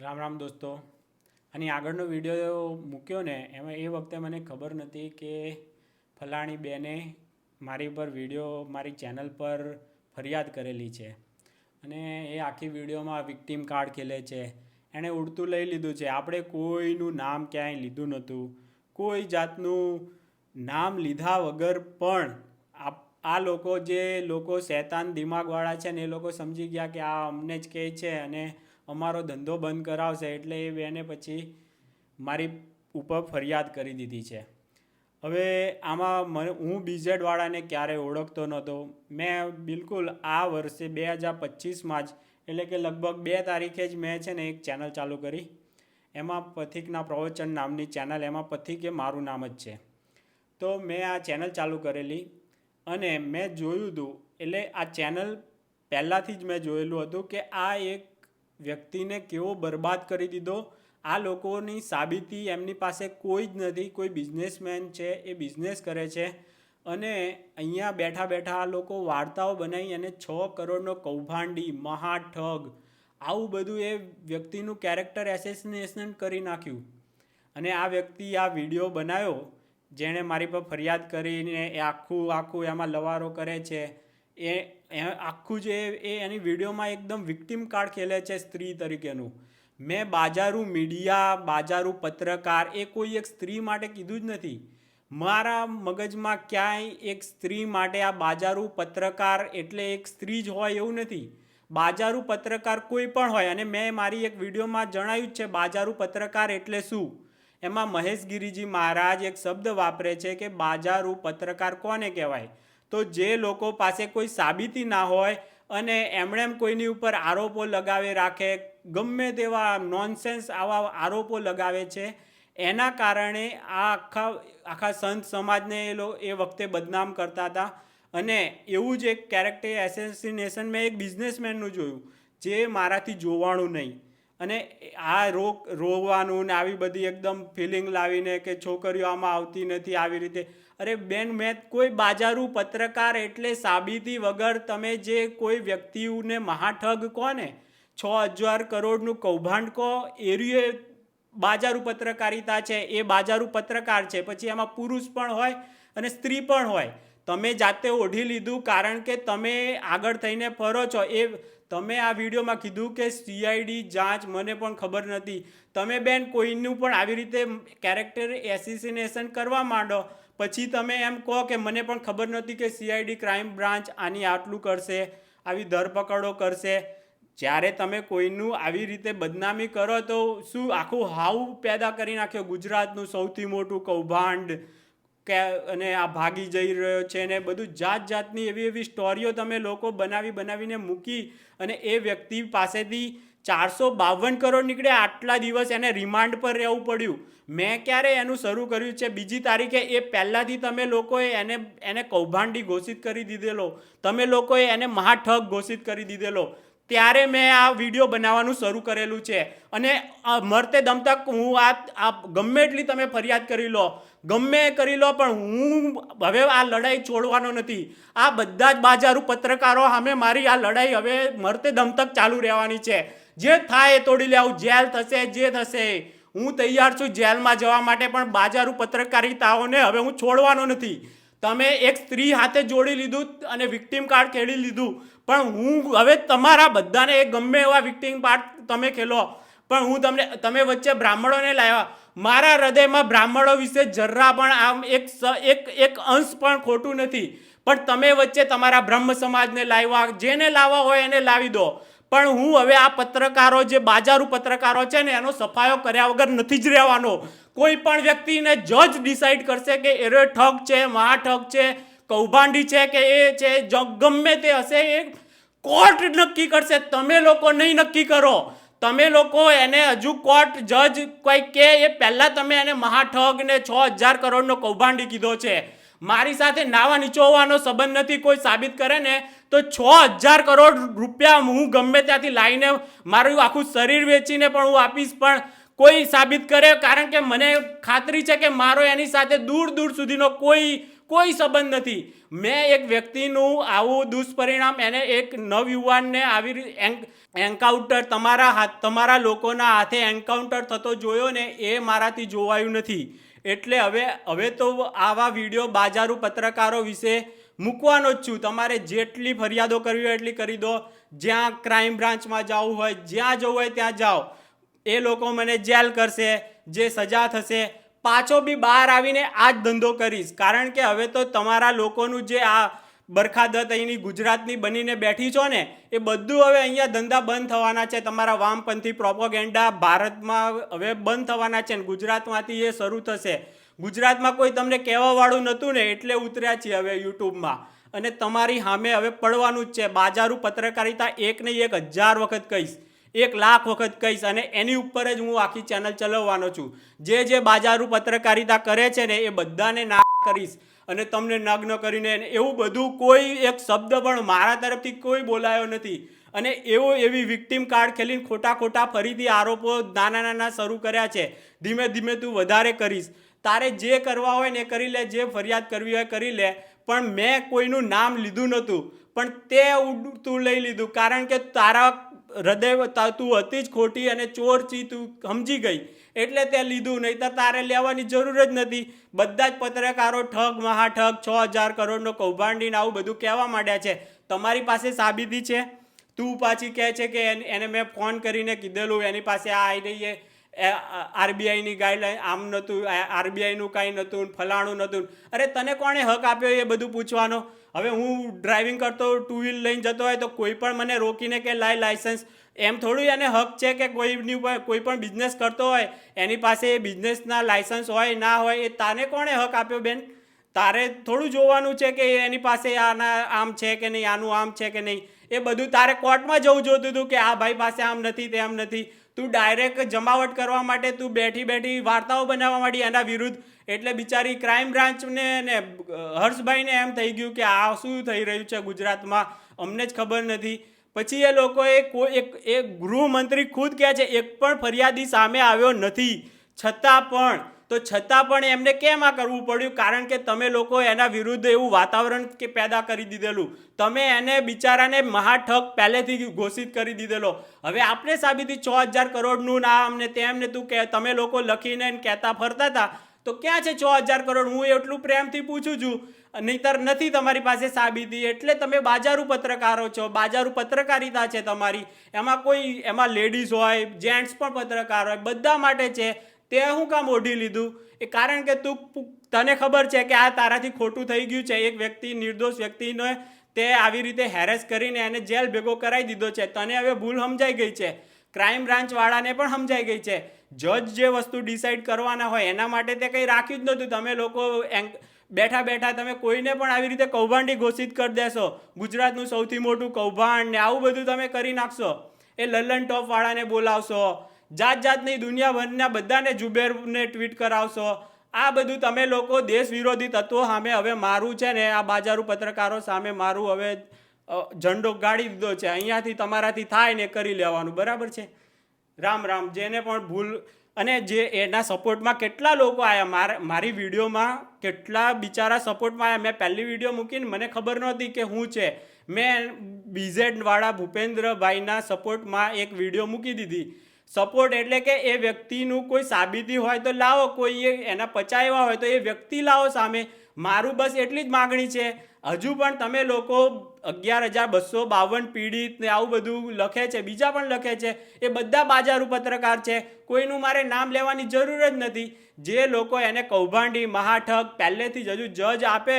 રામ રામ દોસ્તો. અને આગળનો વીડિયો મૂક્યો ને, એમાં એ વખતે મને ખબર નથી કે ફલાણી બેને મારી પર વીડિયો, મારી ચેનલ પર ફરિયાદ કરેલી છે. અને એ આખી વિડીયોમાં વિક્ટીમ કાર્ડ ખેલે છે. એણે ઉડતું લઈ લીધું છે. આપણે કોઈનું નામ ક્યાંય લીધું નહોતું. કોઈ જાતનું નામ લીધા વગર પણ આ લોકો જે લોકો શૈતાન દિમાગવાળા છે ને, એ લોકો સમજી ગયા કે આ અમને જ કહે છે અને અમારો ધંધો બંધ કરાવશે એટલે એ બેને પછી મારી ઉપર ફરિયાદ કરી દીધી છે. હવે આમાં મને, હું બીઝેડવાળાને ક્યારેય ઓળખતો નહોતો. મેં બિલકુલ આ વર્ષે બે હજાર પચીસમાં જ, એટલે કે લગભગ બે તારીખે જ મેં છે ને એક ચેનલ ચાલુ કરી. એમાં પથિકના પ્રવચન નામની ચેનલ, એમાં પથિક એ મારું નામ જ છે. તો મેં આ ચેનલ ચાલુ કરેલી અને મેં જોયું હતું એટલે આ ચેનલ પહેલાંથી જ મેં જોયેલું હતું કે આ એક વ્યક્તિને કેવો બરબાદ કરી દીધો, આ લોકોની સાબિતી એમની પાસે કોઈ જ નથી, કોઈ બિઝનેસમેન છે, એ બિઝનેસ કરે છે. અને અહીંયા બેઠા બેઠા આ લોકો વાર્તાઓ બનાવી અને છ કરોડનો કૌભાંડી, મહાઠગ, આવું બધું એ વ્યક્તિનું કેરેક્ટર એસેસિનેશન કરી નાખ્યું. અને આ વ્યક્તિ આ વીડિયો બનાવ્યો, જેણે મારી પર ફરિયાદ કરીને એ આખું આખું એમાં લવારો કરે છે. એ આખું જે એ એની વિડીયોમાં એકદમ વિક્ટિમ કાર્ડ ખેલે છે સ્ત્રી તરીકેનું. મેં બાજારું મીડિયા, બાજારું પત્રકાર, એ કોઈ એક સ્ત્રી માટે કીધું જ નથી. મારા મગજમાં ક્યાંય એક સ્ત્રી માટે આ બાજારું પત્રકાર એટલે એક સ્ત્રી જ હોય એવું નથી. બાજારું પત્રકાર કોઈ પણ હોય, અને મેં મારી એક વિડીયોમાં જણાવ્યું જ છે બાજારું પત્રકાર એટલે શું? એમાં મહેશ ગિરિજી મહારાજ એક શબ્દ વાપરે છે કે બાજારું પત્રકાર કોને કહેવાય? તો જે લોકો પાસે કોઈ સાબિતી ના હોય અને એમણે એમ કોઈની ઉપર આરોપો લગાવે રાખે, ગમે તેવા નોનસેન્સ આવા આરોપો લગાવે છે, એના કારણે આ આખા આખા સંત સમાજને એ લોકો એ વખતે બદનામ કરતા હતા. અને એવું જ એક કેરેક્ટર એસેસિનેશન મેં એક બિઝનેસમેનનું જોયું, જે મારાથી જોવાણું નહીં. અને આ રોગ રોવાનું ને આવી બધી એકદમ ફિલિંગ લાવીને કે છોકરીઓ આમાં આવતી નથી, આવી રીતે અરે બેન, મેં કોઈ બાજારું પત્રકાર એટલે સાબિતી વગર તમે જે કોઈ વ્યક્તિને મહાઠગ કોને છ હજાર કરોડનું કૌભાંડ કહો, એરિયે બાજારું પત્રકારિતા છે, એ બાજારું પત્રકાર છે, પછી એમાં પુરુષ પણ હોય અને સ્ત્રી પણ હોય. તમે જાતે ઓઢી લીધું કારણ કે તમે આગળ થઈને ફરો છો. એ તમે આ વિડીયોમાં કીધું કે સીઆઈડી જાંચ મને પણ ખબર નથી. તમે બેન કોઈનું પણ આવી રીતે કેરેક્ટર એસિસિનેશન કરવા માંડો પછી તમે એમ કહો કે મને પણ ખબર નહોતી કે સીઆઈડી ક્રાઇમ બ્રાન્ચ આની આટલું કરશે, આવી ધરપકડો કરશે. જ્યારે તમે કોઈનું આવી રીતે બદનામી કરો તો શું આખું હાવ પેદા કરી નાખ્યો ગુજરાતનું સૌથી મોટું કૌભાંડ કે અને આ ભાગી જઈ રહ્યો છે ને બધું જાત જાતની એવી એવી સ્ટોરીઓ તમે લોકો બનાવી બનાવીને મૂકી અને એ વ્યક્તિ પાસેથી ચારસો બાવન કરોડ નીકળે આટલા દિવસ એને રિમાન્ડ પર રહેવું પડ્યું. મેં ક્યારે એનું શરૂ કર્યું છે? બીજી તારીખે એ પહેલાંથી તમે લોકોએ એને એને કૌભાંડી ઘોષિત કરી દીધેલો. તમે લોકોએ એને મહાઠગ ઘોષિત કરી દીધેલો. ત્યારે મેં આ વીડિયો બનાવવાનું શરૂ કરેલું છે. અને મરતે દમ તક હું આ ગમે એટલી તમે ફરિયાદ કરી લો, ગમે કરી લો, પણ હું હવે આ લડાઈ છોડવાનો નથી. આ બધા જ બાજારું પત્રકારો સામે મારી આ લડાઈ હવે મરતે દમ તક ચાલુ રહેવાની છે. જે થાય એ તોડી લેવું, જેલ થશે જે થશે. હું તૈયાર છું જેલમાં જવા માટે, પણ બાજારું પત્રકારિતાઓને હવે હું છોડવાનો નથી. તમે એક સ્ત્રી હાથે જોડી લીધું અને વિક્ટીમ કાર્ડ ખેડી લીધું. પણ હું હવે તમારા બધાને એ ગમે એવા વિક્ટીમ કાર્ડ તમે ખેલો. પણ હું તમને, તમે વચ્ચે બ્રાહ્મણોને લાવ્યા. મારા હૃદયમાં બ્રાહ્મણો વિશે જરા પણ આમ એક એક એક અંશ પણ ખોટું નથી. પણ તમે વચ્ચે તમારા બ્રહ્મ સમાજને લાવ્યા. જેને લાવવા હોય એને લાવી દો. પણ હું હવે આ પત્રકારો જે બાજારું પત્રકારો છે ને, એનો સફાયો કર્યા વગર નથી જ રહેવાનો. કોઈ પણ વ્યક્તિને જજ ડિસાઈડ કરશે કે એરે ઠગ છે મહાઠગ છે, કૌભાંડી છે કે એ છે ગમે તે હશે એ કોર્ટ નક્કી કરશે. તમે લોકો નહીં નક્કી કરો. તમે લોકો એને હજુ કોર્ટ જજ કોઈ કે એ પહેલાં તમે એને મહાઠગ ને છ હજાર કરોડનો કૌભાંડી કીધો છે. મારી સાથે નાવા નીચોવાનો સંબંધ નથી, કોઈ સાબિત કરે ને તો છ હજાર કરોડ રૂપિયા હું ગમે ત્યાંથી લાવીને મારું આખું શરીર વેચીને પણ હું આપીશ, પણ કોઈ સાબિત કરે, કારણ કે મને ખાતરી છે કે મારો એની સાથે દૂર દૂર સુધીનો કોઈ કોઈ સંબંધ નથી. મેં એક વ્યક્તિનું આવું દુષ્પરિણામ એને એક નવયુવાનને આવી એન્કાઉન્ટર તમારા હાથ, તમારા લોકોના હાથે એન્કાઉન્ટર થતો જોયો ને એ મારાથી જોવાયું નથી. એટલે હવે હવે તો આવા વીડિયો બાજારુ પત્રકારો વિશે મૂકવાનો જ છું. તમારે જેટલી ફરિયાદો કરવી હોય એટલી કરી દો. જ્યાં ક્રાઇમ બ્રાન્ચમાં જવું હોય, જ્યાં જવું હોય ત્યાં જાઓ. એ લોકો મને જેલ કરશે, જે સજા થશે. પાછો બી બહાર આવીને આ જ ધંધો કરીશ. કારણ કે હવે તો તમારા લોકોનું જે આ બરખાદત અહીંની ગુજરાતની બનીને બેઠી છો ને, એ બધું હવે અહીંયા ધંધા બંધ થવાના છે. તમારા વામપંથી પ્રોપોગેન્ડા ભારતમાં હવે બંધ થવાના છે ને, ગુજરાતમાંથી એ શરૂ થશે. ગુજરાતમાં કોઈ તમને કહેવાવાળું નહોતું ને, એટલે ઉતર્યા છીએ હવે યુટ્યુબમાં. અને તમારી સામે હવે પડવાનું જ છે. બાજારું પત્રકારિતા એક ને એક હજાર વખત કહીશ. એક લાખ વખત કહીશ અને એની ઉપર જ હું આખી ચેનલ ચલાવવાનો છું. જે જે બાજારું પત્રકારિતા કરે છે ને એ બધાને ના કરીશ અને તમને નગ્ન કરીને એવું બધું કોઈ એક શબ્દ પણ મારા તરફથી કોઈ બોલાયો નથી. અને એવો એવી વિક્ટીમ કાર્ડ ખેલીને ખોટા ખોટા ફરીથી આરોપો નાના નાના શરૂ કર્યા છે. ધીમે ધીમે તું વધારે કરીશ. તારે જે કરવા હોય ને કરી લે, જે ફરિયાદ કરવી હોય કરી લે. પણ મેં કોઈનું નામ લીધું નહોતું. પણ તે તું લઈ લીધું. કારણ કે તારા હૃદય તું હતી જ ખોટી અને ચોર ચી તું સમજી ગઈ. એટલે તે લીધું નહીં તો તારે લેવાની જરૂર જ નથી. બધા જ પત્રકારો ઠગ, મહાઠગ, છ હજાર કરોડનો કૌભાંડીને આવું બધું કહેવા માંડ્યા છે. તમારી પાસે સાબિતી છે? તું પાછી કહે છે કે એને મેં ફોન કરીને કીધેલું, એની પાસે આ આવી રહીએ આરબીઆઈની ગાઈડલાઈન આમ નહોતું આરબીઆઈનું કાંઈ નહોતું, ફલાણું નહોતું. અરે તને કોણે હક આપ્યો એ બધું પૂછવાનો? હવે હું ડ્રાઇવિંગ કરતો, ટુ વ્હીલ લઈને જતો હોય તો કોઈ પણ મને રોકીને કે લાય લાઇસન્સ એમ થોડું એને હક છે કે કોઈની કોઈ પણ બિઝનેસ કરતો હોય, એની પાસે એ બિઝનેસના લાઇસન્સ હોય, ના હોય, એ તાને કોણે હક આપ્યો બેન? તારે થોડું જોવાનું છે કે એની પાસે આના આમ છે કે નહીં, આનું આમ છે કે નહીં? એ બધું તારે કોર્ટમાં જવું જોતું હતું કે આ ભાઈ પાસે આમ નથી, તેમ નથી. તું ડાયરેક્ટ જમાવટ કરવા માટે તું બેઠી બેઠી વાર્તાઓ બનાવવા માંડી. એના વિરુદ્ધ એટલે બિચારી ક્રાઇમ બ્રાન્ચને ને હર્ષભાઈને એમ થઈ ગયું કે આ શું થઈ રહ્યું છે ગુજરાતમાં? અમને જ ખબર નથી. પછી એ લોકોએ કોઈ એક એ ગૃહમંત્રી ખુદ કહે છે, એક પણ ફરિયાદી સામે આવ્યો નથી. છતાં પણ તો છતાં પણ એમને કેમ આ કરવું પડ્યું? કારણ કે તમે લોકો એના વિરુદ્ધ એવું વાતાવરણ કે પેદા કરી દીધેલું. તમે એને બિચારાને મહાઠક પહેલેથી ઘોષિત કરી દીધેલો. હવે આપણે સાબિતી છ હજાર કરોડનું નામ અમને તેમને તું કે, તમે લોકો લખીને ને કહેતા ફરતા હતા. તો ક્યાં છે છ હજાર કરોડ? હું એટલું પ્રેમથી પૂછું છું. નહીતર નથી તમારી પાસે સાબિતી. એટલે તમે બાજારું પત્રકારો છો. બાજારું પત્રકારિતા છે તમારી. એમાં કોઈ, એમાં લેડીઝ હોય જેન્ટ્સ પણ પત્રકાર હોય. બધા માટે છે. તે હું કામ ઓઢી લીધું? એ કારણ કે તું તને ખબર છે કે આ તારાથી ખોટું થઈ ગયું છે. એક વ્યક્તિ, નિર્દોષ વ્યક્તિને તે આવી રીતે હેરેસ કરીને એને જેલ ભેગો કરાવી દીધો છે. તને હવે ભૂલ સમજાઈ ગઈ છે. ક્રાઇમ બ્રાન્ચવાળાને પણ સમજાઈ ગઈ છે. જજ જે વસ્તુ ડિસાઈડ કરવાના હોય, એના માટે તે કંઈ રાખ્યું જ નહોતું. તમે લોકો બેઠા બેઠા તમે કોઈને પણ આવી રીતે કૌભાંડી ઘોષિત કરી દેશો. ગુજરાતનું સૌથી મોટું કૌભાંડ ને આવું બધું તમે કરી નાખશો. એ લલ્લન ટોપવાળાને બોલાવશો. જાત જાતની દુનિયાભરના બધાને જુબેરને ટ્વીટ કરાવશો. આ બધું તમે લોકો દેશ વિરોધી તત્વો સામે હવે મારું છે ને, આ બાજારુ પત્રકારો સામે મારું હવે ઝંડો ગાડી દીધો છે. અહીંયાથી તમારાથી થાય ને કરી લેવાનું. બરાબર છે? રામ રામ. જેને પણ ભૂલ અને જે એના સપોર્ટમાં કેટલા લોકો આવ્યા મારા, મારી વિડીયોમાં કેટલા બિચારા સપોર્ટમાં આવ્યા મેં પહેલી વીડિયો મૂકીને મને ખબર નહોતી કે હું છે. મેં બીઝેડવાળા ભૂપેન્દ્રભાઈના સપોર્ટમાં એક વીડિયો મૂકી દીધી. સપોર્ટ એટલે કે એ વ્યક્તિનું કોઈ સાબિતી હોય તો લાવો, કોઈ એના પચાવ્યા હોય તો એ વ્યક્તિ લાવો સામે. મારું બસ એટલી જ માગણી છે. હજુ પણ તમે લોકો અગિયાર હજાર બસો બાવન પીડિત ને આવું બધું લખે છે, બીજા પણ લખે છે, એ બધા બાજારુ પત્રકાર છે. કોઈનું મારે નામ લેવાની જરૂર જ નથી. જે લોકો એને કૌભાંડી, મહાઠક, પહેલેથી જ હજુ જજ આપે,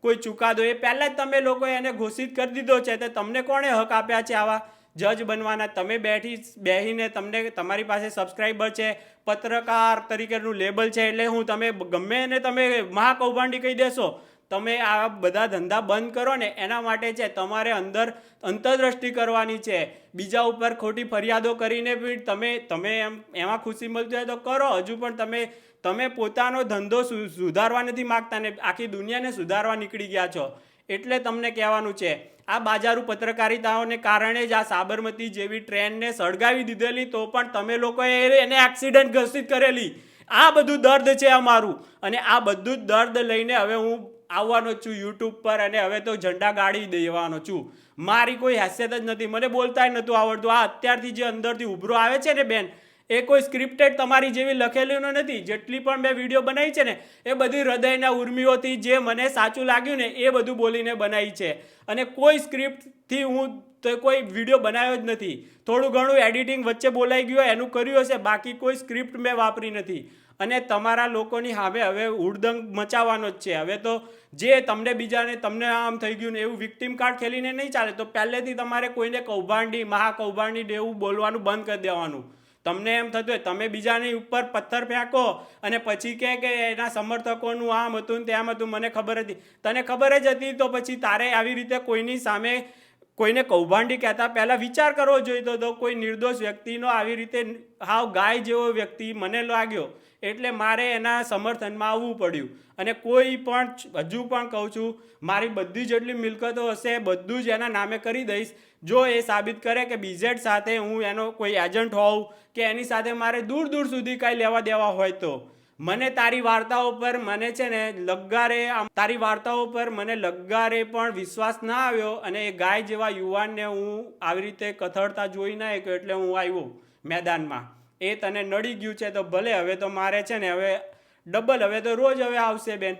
કોઈ ચુકાદો, એ પહેલાં જ તમે લોકો એને ઘોષિત કરી દીધો છે, તો તમને કોણે હક આપ્યા છે આવા? જજ બનવાના. તમે બેઠી બેહીને તમને તમારી પાસે સબસ્ક્રાઈબર છે, પત્રકાર તરીકેનું લેબલ છે, એટલે હું તમે ગમે એને તમે મહાકૌભાંડી કહી દેશો, તમે આ બધા ધંધા બંધ કરો ને, એના માટે છે, તમારે અંદર અંતરદ્રષ્ટિ કરવાની છે. બીજા ઉપર ખોટી ફરિયાદો કરીને બી તમે તમે એમ, એમાં ખુશી મળતી હોય તો કરો. હજુ પણ તમે તમે પોતાનો ધંધો સુધારવા નથી માગતા ને, આખી દુનિયાને સુધારવા નીકળી ગયા છો. એટલે તમને કહેવાનું છે, આ બાજારું પત્રકારિતાઓને કારણે જ આ સાબરમતી જેવી ટ્રેનને સળગાવી દીધેલી તો પણ તમે લોકોએ એને એક્સિડન્ટ ઘોષિત કરેલી. આ બધું દર્દ છે અમારું. અને આ બધું જ દર્દ લઈને હવે હું આવવાનો છું યુટ્યુબ પર અને હવે તો ઝંડા ગાડી દેવાનો છું. મારી કોઈ હેસિયત જ નથી. મને બોલતા નહોતું આવડતું. આ અત્યારથી જે અંદરથી ઉભરો આવે છે ને બેન એ કોઈ સ્ક્રિપ્ટેડ તમારી જેવી લખેલું નથી. જેટલી પણ મેં વીડિયો બનાવી છે ને, એ બધી હૃદયના ઉર્મિઓથી જે મને સાચું લાગ્યું ને, એ બધું બોલીને બનાવી છે. અને કોઈ સ્ક્રિપ્ટથી હું તો કોઈ વીડિયો બનાવ્યો જ નથી. થોડું ઘણું એડિટિંગ વચ્ચે બોલાઈ ગયું એનું કર્યું હશે, બાકી કોઈ સ્ક્રિપ્ટ મેં વાપરી નથી. અને તમારા લોકોની સામે હવે ઉડદંગ મચાવવાનો જ છે. હવે તો જે તમને બીજાને તમને આમ થઈ ગયું ને, એવું વિક્ટિમ કાર્ડ ખેલીને નહીં ચાલે, તો પહેલેથી તમારે કોઈને કૌભાંડી, મહાકૌભાંડી એવું બોલવાનું બંધ કરી દેવાનું. તમને એમ થતું હોય, તમે બીજાની ઉપર પથ્થર ફેંકો અને પછી કહે કે એના સમર્થકોનું આમ હતું ને તેમ હતું, મને ખબર હતી. તને ખબર જ હતી? તો પછી તારે આવી રીતે કોઈની સામે કોઈને કૌભાંડી કહેતા પહેલાં વિચાર કરવો જોઈતો હતો કોઈ નિર્દોષ વ્યક્તિનો આવી રીતે હાવ ગાય જેવો વ્યક્તિ મને લાગ્યો. એટલે મારે એના સમર્થનમાં આવવું પડ્યું. અને કોઈ પણ હજુ પણ કહું છું, મારી બધી જેટલી મિલકતો હશે, બધું જ એના નામે કરી દઈશ. જો એ સાબિત કરે કે બીઝેડ સાથે હું એનો કોઈ એજન્ટ હોઉં, કે એની સાથે મારે દૂર દૂર સુધી કાંઈ લેવા દેવા હોય તો. મને તારી વાર્તાઓ પર મને છે ને લગારે તારી વાર્તાઓ પર મને લગારે પણ વિશ્વાસ ના આવ્યો અને એ ગાય જેવા યુવાનને હું આવી રીતે કથળતા જોઈ ના એટલે હું આવ્યો મેદાનમાં. એ તને નડી ગયું છે તો ભલે, હવે તો મારે છે ને હવે ડબલ, હવે તો રોજ હવે આવશે બેન.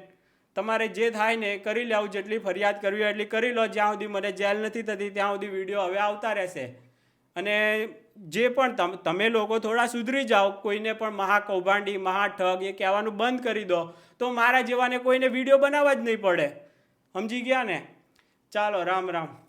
તમારે જે થાય ને કરી લેવું જેટલી ફરિયાદ કરવી એટલી કરી લો. જ્યાં સુધી મને જેલ નથી થતી, ત્યાં સુધી વીડિયો હવે આવતા રહેશે. અને જે પણ તમ લોકો થોડા સુધરી જાઓ, કોઈને પણ મહાકૌભાંડી, મહાઠગ, એ કહેવાનું બંધ કરી દો. તો મારા જેવાને કોઈને વીડિયો બનાવવા જ નહીં પડે. સમજી ગયા ને? ચાલો, રામ રામ.